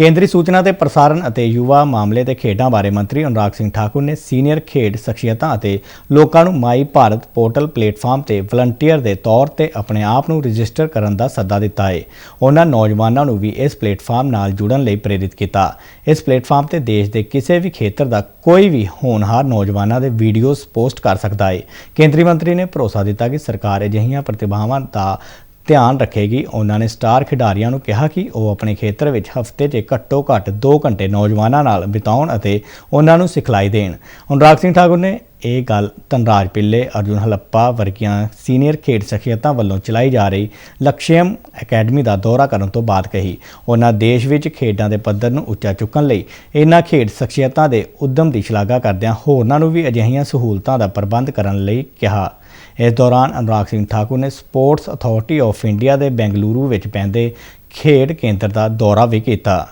ਕੇਂਦਰੀ ਸੂਚਨਾ ਤੇ ਪ੍ਰਸਾਰਣ ਅਤੇ ਯੁਵਾ ਮਾਮਲੇ ਤੇ ਖੇਡਾਂ ਬਾਰੇ ਮੰਤਰੀ ਅਨੁਰਾਗ ਸਿੰਘ ਠਾਕੁਰ ਨੇ ਸੀਨੀਅਰ ਖੇਡ ਸ਼ਖਸੀਅਤਾਂ ਅਤੇ ਲੋਕਾਂ ਨੂੰ ਮਾਈ ਭਾਰਤ ਪੋਰਟਲ ਪਲੇਟਫਾਰਮ ਤੇ ਵਲੰਟੀਅਰ ਦੇ ਤੌਰ ਤੇ ਆਪਣੇ ਆਪ ਨੂੰ ਰਜਿਸਟਰ ਕਰਨ ਦਾ ਸੱਦਾ ਦਿੱਤਾ ਹੈ ਉਹਨਾਂ ਨੌਜਵਾਨਾਂ ਨੂੰ ਵੀ ਇਸ ਪਲੇਟਫਾਰਮ ਨਾਲ ਜੁੜਨ ਲਈ ਪ੍ਰੇਰਿਤ ਕੀਤਾ। ਇਸ ਪਲੇਟਫਾਰਮ ਤੇ ਦੇਸ਼ ਦੇ ਕਿਸੇ ਵੀ ਖੇਤਰ ਦਾ ਕੋਈ ਵੀ ਹੋਣਹਾਰ ਨੌਜਵਾਨਾਂ ਦੇ ਵੀਡੀਓਜ਼ ਪੋਸਟ ਕਰ ਸਕਦਾ ਹੈ ਕੇਂਦਰੀ ਮੰਤਰੀ ਨੇ ਭਰੋਸਾ ਦਿੱਤਾ ਕਿ ਸਰਕਾਰ ਅਜਿਹੀਆਂ ਪ੍ਰਤਿਭਾਵਾਂ ਦਾ ਧਿਆਨ ਰੱਖੇਗੀ। ਉਹਨਾਂ ਨੇ ਸਟਾਰ ਖਿਡਾਰੀਆਂ ਨੂੰ ਕਿਹਾ ਕਿ ਉਹ ਆਪਣੇ ਖੇਤਰ ਵਿੱਚ ਹਫ਼ਤੇ 'ਚ ਘੱਟੋ ਘੱਟ 2 ਘੰਟੇ ਨੌਜਵਾਨਾਂ ਨਾਲ ਬਿਤਾਉਣ ਅਤੇ ਉਹਨਾਂ ਨੂੰ ਸਿਖਲਾਈ ਦੇਣ। ਅਨੁਰਾਗ ਸਿੰਘ ਠਾਕੁਰ ਨੇ ਇਹ ਗੱਲ ਧਨਰਾਜ ਪਿੱਲੇ, ਅਰਜੁਨ ਹਲੱਪਾ ਵਰਗੀਆਂ ਸੀਨੀਅਰ ਖੇਡ ਸ਼ਖਸੀਅਤਾਂ ਵੱਲੋਂ ਚਲਾਈ ਜਾ ਰਹੀ ਲਕਸ਼ਯਮ ਅਕੈਡਮੀ ਦਾ ਦੌਰਾ ਕਰਨ ਤੋਂ ਬਾਅਦ ਕਹੀ। ਉਹਨਾਂ ਦੇਸ਼ ਵਿੱਚ ਖੇਡਾਂ ਦੇ ਪੱਧਰ ਨੂੰ ਉੱਚਾ ਚੁੱਕਣ ਲਈ ਇਹਨਾਂ ਖੇਡ ਸ਼ਖਸੀਅਤਾਂ ਦੇ ਉਦਮ ਦੀ ਸ਼ਲਾਘਾ ਕਰਦਿਆਂ ਹੋਰਨਾਂ ਨੂੰ ਵੀ ਅਜਿਹੀਆਂ ਸਹੂਲਤਾਂ ਦਾ ਪ੍ਰਬੰਧ ਕਰਨ ਲਈ ਕਿਹਾ। ਇਸ ਦੌਰਾਨ ਅਨੁਰਾਗ ਸਿੰਘ ਠਾਕੁਰ ਨੇ ਸਪੋਰਟਸ ਅਥਾਰਟੀ ਆਫ ਇੰਡੀਆ ਦੇ ਬੈਂਗਲੁਰੂ ਵਿੱਚ ਪੈਂਦੇ ਖੇਡ ਕੇਂਦਰ ਦਾ ਦੌਰਾ ਵੀ ਕੀਤਾ।